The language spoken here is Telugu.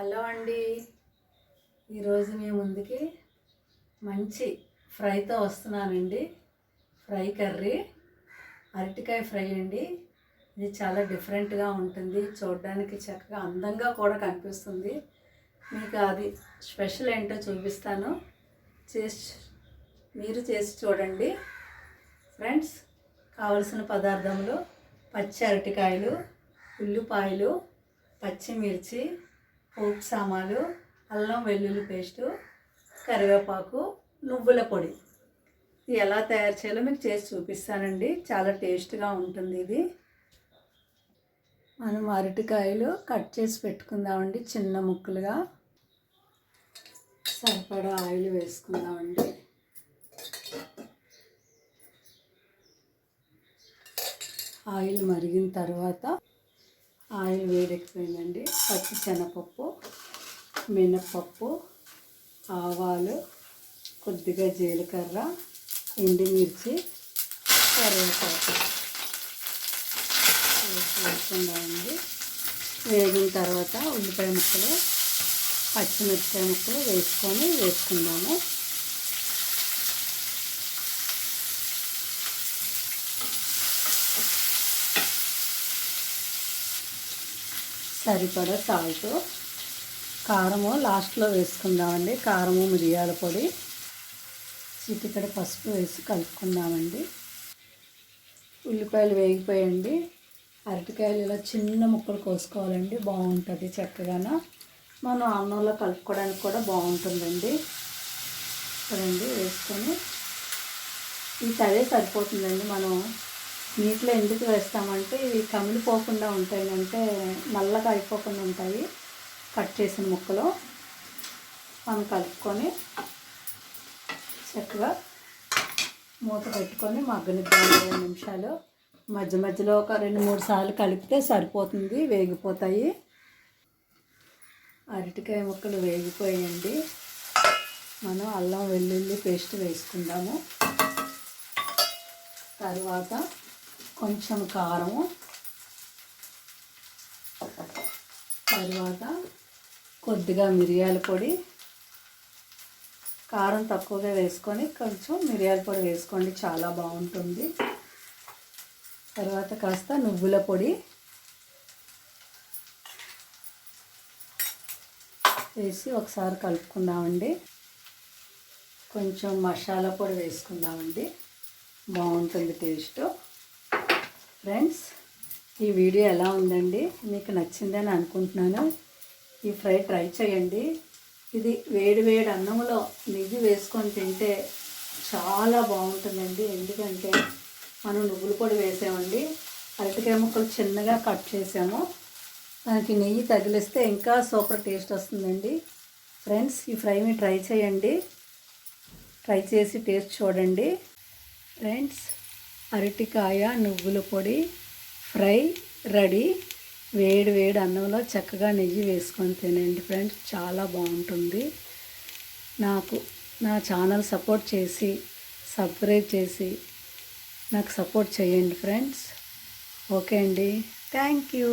హలో అండి. ఈరోజు మీ ముందుకి మంచి ఫ్రైతో వస్తున్నానండి. Fry curry. అరటికాయ ఫ్రై అండి. ఇది చాలా డిఫరెంట్గా ఉంటుంది. చూడడానికి చక్కగా అందంగా కూడా కనిపిస్తుంది. మీకు అది స్పెషల్ ఏంటో చూపిస్తాను. చేసి మీరు చేసి చూడండి. ఫ్రెండ్స్ కావలసిన పదార్థములు పచ్చి అరటికాయలు ఉల్లిపాయలు పచ్చిమిర్చి పోపు సామాలు అల్లం వెల్లుల్లి పేస్టు కరివేపాకు నువ్వుల పొడి. ఇది ఎలా తయారు చేయాలో మీకు చేసి చూపిస్తానండి. చాలా టేస్ట్గా ఉంటుంది ఇది. మనం అరటికాయలు కట్ చేసి పెట్టుకుందామండి చిన్న ముక్కలుగా. సరిపడా ఆయిల్ వేసుకుందామండి. ఆయిల్ మరిగిన తర్వాత ఆయిల్ వేడెక్కిపోయిందండి పచ్చి శనగపప్పు మినపప్పు ఆవాలు కొద్దిగా జీలకర్ర ఎండుమిర్చి కరివేపాకు. వేసుకుందామండి. వేగిన తర్వాత ఉల్లిపాయ ముక్కలు పచ్చిమిరపకాయ ముక్కలు వేసుకొని వేసుకుందాము. సరిపడ సాల్ట్. కారము లాస్ట్లో వేసుకుందామండి. కారము మిరియాల పొడి. చిటికడ పసుపు వేసి కలుపుకుందామండి. ఉల్లిపాయలు వేగిపోయండి. అరటికాయలు ఇలా చిన్న ముక్కలు కోసుకోవాలండి. బాగుంటుంది చక్కగాన. మనం అన్నంలో కలుపుకోవడానికి కూడా బాగుంటుందండి. చూడండి వేసుకొని. ఈ తవే సరిపోతుందండి మనం నీటిలో ఎందుకు వేస్తామంటే ఇవి కమిలిపోకుండా ఉంటాయంటే నల్లగా అయిపోకుండా ఉంటాయి. కట్ చేసిన ముక్కలు మనం కలుపుకొని చక్కగా మూత పెట్టుకొని మగ్గనిద్దాం రెండు నిమిషాలు. మధ్య మధ్యలో ఒక రెండు మూడు సార్లు కలిపితే సరిపోతుంది వేగిపోతాయి. అరటికాయ ముక్కలు వేగిపోయండి మనం అల్లం వెల్లుల్లి పేస్ట్ వేసుకుందాము. తర్వాత కొంచెం కారము తర్వాత కొద్దిగా మిరియాల పొడి. కారం తక్కువగా వేసుకొని కొంచెం మిరియాల పొడి వేసుకోండి చాలా బాగుంటుంది. తర్వాత కాస్త నువ్వుల పొడి. వేసి ఒకసారి కలుపుకుందామండి. కొంచెం మసాలా పొడి వేసుకుందామండి. బాగుంటుంది టేస్ట్. ఫ్రెండ్స్ ఈ వీడియో ఎలా ఉందండి? మీకు నచ్చిందని అనుకుంటున్నాను. ఈ ఫ్రై ట్రై చేయండి. ఇది వేడి వేడి అన్నంలో నెయ్యి వేసుకొని తింటే చాలా బాగుంటుందండి. ఎందుకంటే మనం నువ్వుల పొడి వేసామండి. అరటికాయ ముక్కలు చిన్నగా కట్ చేసాము. దానికి నెయ్యి తగిలిస్తే ఇంకా సూపర్ టేస్ట్ వస్తుందండి. ఫ్రెండ్స్ ఈ ఫ్రైని ట్రై చేయండి. ట్రై చేసి టేస్ట్ చూడండి. ఫ్రెండ్స్ అరటికాయ నువ్వుల పొడి ఫ్రై రెడీ. వేడి వేడి అన్నంలో చక్కగా నెయ్యి వేసుకొని తినండి ఫ్రెండ్స్. చాలా బాగుంటుంది. నాకు నా ఛానల్ సపోర్ట్ చేసి సబ్స్క్రైబ్ చేసి నాకు సపోర్ట్ చేయండి ఫ్రెండ్స్. ఓకే అండి. Thank you.